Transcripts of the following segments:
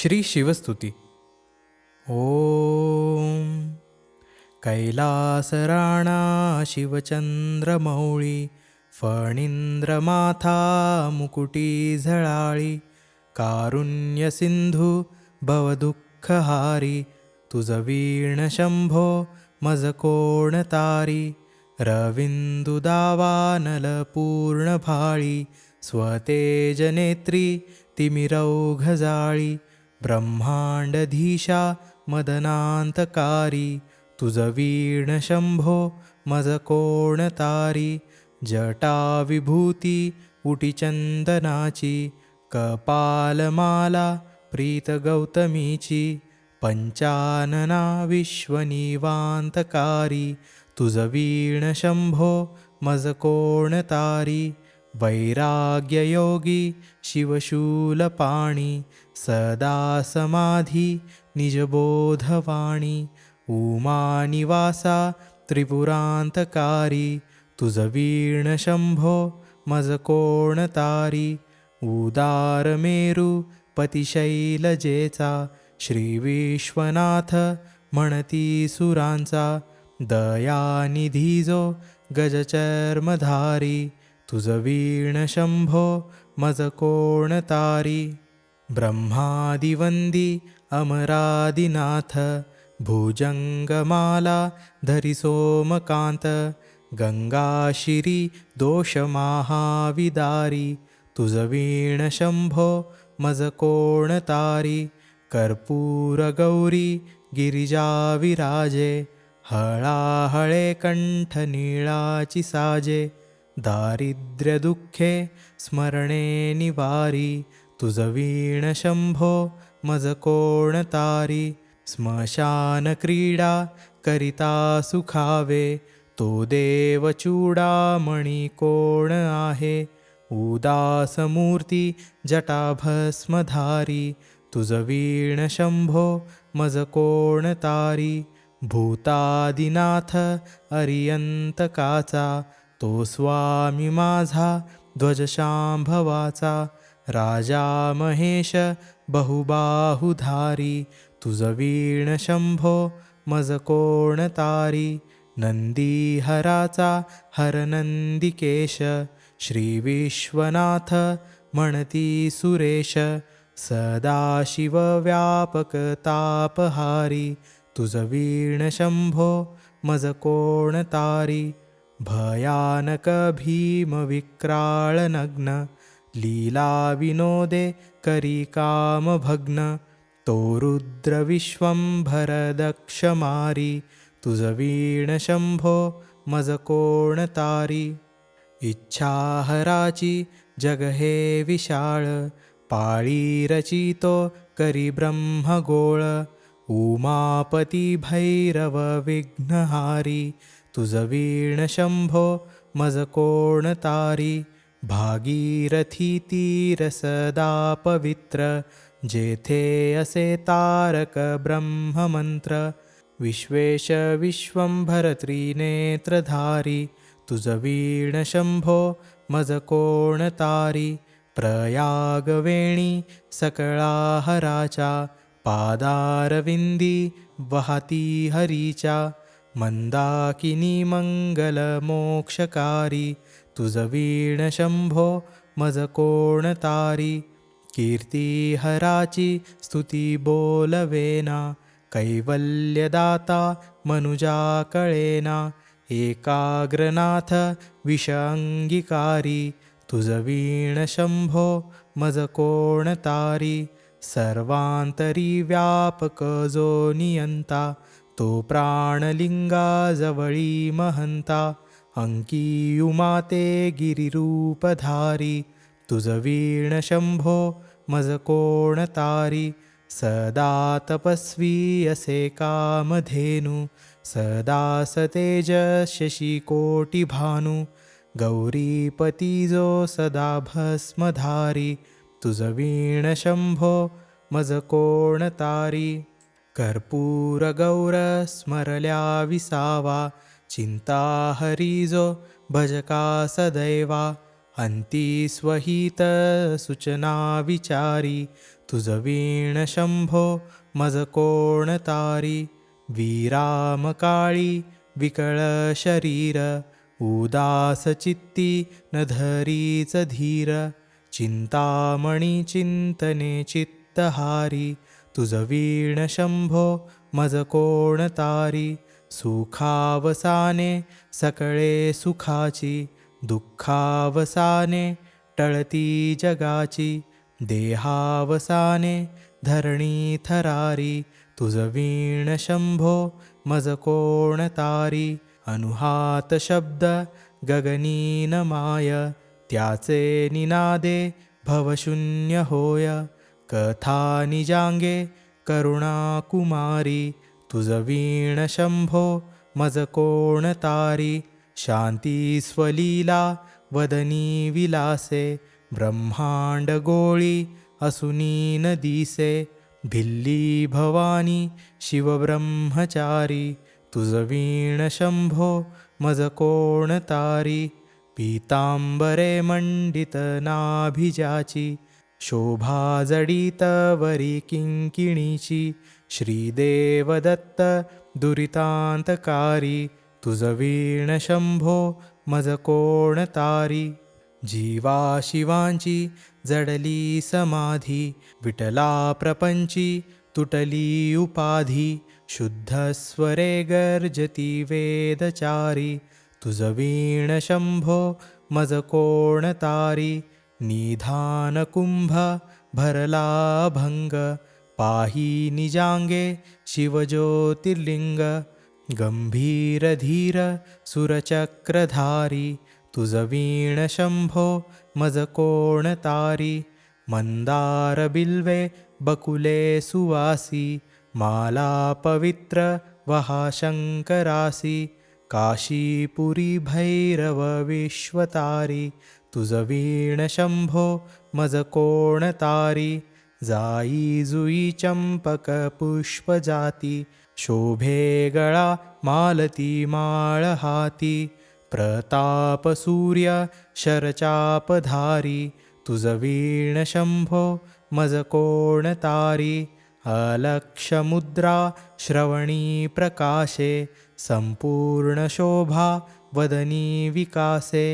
श्री शिवस्तुती. ओम कैलासराणा शिवचंद्रमौळी फणींद्रमाथा मुकुटी झळाळी कारुण्य सिंधू भवदुःखहारी तुझ वीण शंभो मज कोण तारी पूर्ण भाळी स्वतेजनेत्री तिमिरौघ ब्रह्माण्डधीशा मदनान्तकारी तुजवीर्णशम्भो मजकोणतारी जटाविभूति उटिचन्दनाची कपालमाला प्रीतगौतमीची पञ्चानना विश्वनीवान्तकारी तुजवीर्णशम्भो मजकोणतारी वैराग्ययोगी शिवशूलपाणी सदा समाधी निजबोधवाणी उमानिवासा त्रिपुरांतकारी तुझ वीण शंभो मज कोण तारी उदार मेरू पतिशैलजेचा श्री विश्वनाथ म्हणती सुरांचा दयानिधी जो गजचर्मधारी तुझ वीण शंभो मज कोण तारी ब्रह्मादिवंदी अमरादिनाथ भुजंगमाला धरी सोमकांत गंगाशिरी दोषमाहाविदारी तुझ वीण शंभो मज कोण तारी कर्पूर गौरी गिरिजा विराजे हळाहळे कंठ निळाची साजे दारिद्र्यदुःखे स्मरणे निवारी तुझ वीण शंभो मज कोण तारी। स्मशान क्रीडा करिता सुखावे तो देव चूडामणी कोण आहे? उदास मूर्ती जटाभस्मधारी तुझ वीण शंभो मज कोण तारी। भूतादिनाथ अरियंतकाचा तो स्वामी माझा ध्वजशांभवाचा राजा महेश बहुबाहुधारी तुझ वीण शंभो मज कोण तारी नंदीहराचा हरनंदिकेश श्री विश्वनाथ म्हणती सुरेश सदाशिव व्यापक तापहारी तुझ वीण शंभो मज कोण भयानकभीमविक्राळनग्न लीलाविनोदे करिकामभग्न तो मारि तुजवीणशम्भो मजकोणतारी। इच्छा जगहे विशाळ पाळीरचितो करिब्रह्मगोळ उमापतिभैरवविघ्नहारी तुझ वीण शंभो मज कोण तारी? भागीरथी तीर सदा पवित्र जेथे असे तारक ब्रह्ममंत्र। विश्वेश विश्वंभर त्रिनेत्रधारी तुझ वीण शंभो मज कोण तारी? प्रयागवेणी सकळाहराच्या पादारविंदी वहाती हरीच्या मन्दाकिनी मङ्गलमोक्षकारि तुजवीणशम्भो मजकोणतारि कीर्तिहराचि स्तुतिबोलवेना कैवल्यदाता मनुजाकळेन एकाग्रनाथ विष तुजवीणशम्भो मजकोणतारि वीणशम्भो नियन्ता तो प्राणलिङ्गाजवळी महन्ता अङ्कीयुमाते गिरिरूपधारी। तुजवीणशम्भो मजकोणतारि मजकोणतारी सदा तपस्वीयसे कामधेनु सदा सतेजशशिकोटिभानु गौरीपतिजो सदा भस्मधारी तुजवीणशम्भो मजकोणतारी। कर्पूरगौर कर्पूर गौर स्मरल्या विसावा चिंता हरिजो भजका सदैवा अंती स्वहित सूचना विचारी तुझ वीण शंभो मज कोण तारी विराम काळी विकळ शरीर उदास चित्ती न धरीच धीर चिंतामणी चिंतने चित्तहारी तुझ वीण शंभो मज कोण तारी? सुखावसाने सकळे सुखाची दुःखावसाने टळती जगाची देहावसाने धरणी थरारी तुझ वीण शंभो मज कोण तारी? अनुहात शब्द गगनीन माय त्याचे निनादे भवशून्य होय. कथानिजाङ्गे करुणाकुमारी तुजवीणशम्भो वीण मजकोणतारी शान्तिस्वलीला वदनीविलासे ब्रह्माण्डगोळी असुनी नदीसे भिल्ली भवानी शिवब्रह्मचारी तुजवीणशम्भो मजकोणतारी पीताम्बरे मण्डितनाभिजाचि शोभा जडित वरी किंकिणीची श्रीदेव दत्त दुरितांतकारी तुझ वीण शंभो मज कोण तारी जीवा शिवांची जडली समाधी विटला प्रपंची तुटली उपाधी शुद्ध स्वरे गर्जती वेदचारी तुझ वीण शंभो मज कोण तारी निधानकुम्भ भरलाभङ्ग पाहि निजाङ्गे शिवज्योतिर्लिङ्ग गम्भीरधीर सुरचक्रधारी तुजवीण मजकोणतारि मन्दारबिल्वे बकुले सुवासि मालापवित्र वहाशङ्करासि काशीपुरी भैरवविश्वतारि तुझ वीण शंभो मज कोण तारी जाई जुई चंपक पुष्प जाती शोभे गळा मालती माळ हाती प्रताप सूर्य शरचापधारी तुझ वीण शंभो मज कोण तारी अलक्ष मुद्रा श्रवणी प्रकाशे संपूर्ण शोभा वदनी विकासे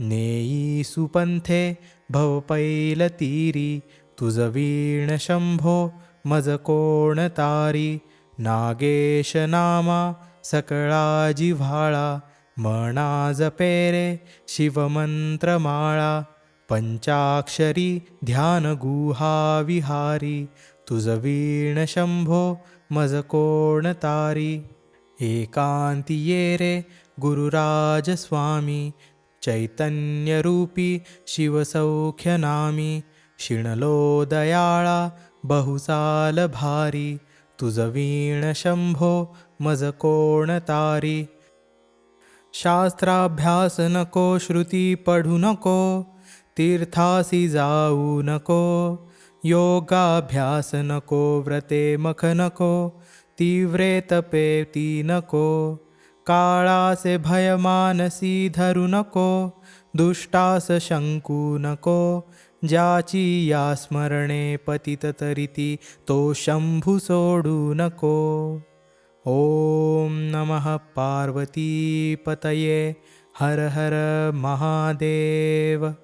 नेयीसुपन्थे भवपैलतीरि तुज वीणशम्भो मजकोणतारी नागेशनामा सकलाजिवाला मणाजपे रे शिवमन्त्रमाला पञ्चाक्षरी ध्यानगुहाविहारी तुज वीणशम्भो मजकोणतारी। एकान्तिये रे गुरुराजस्वामी चैतन्यरूपी शिवसौख्यनामी शिणलो दयाळा बहुसाल भारी तुझ वीण शंभो मज कोण तारी शास्त्राभ्यास नको श्रुती पढू नको तीर्थासी जाऊ नको योगाभ्यास नको व्रते मख नको तीव्रे तपे ती नको। कालासे भयमानसीधरुनको दुष्टास जाची या स्मरणे पतिततरिति तो शम्भुसोडूनको ॐ नमः पार्वतीपतये हर हर महादेव।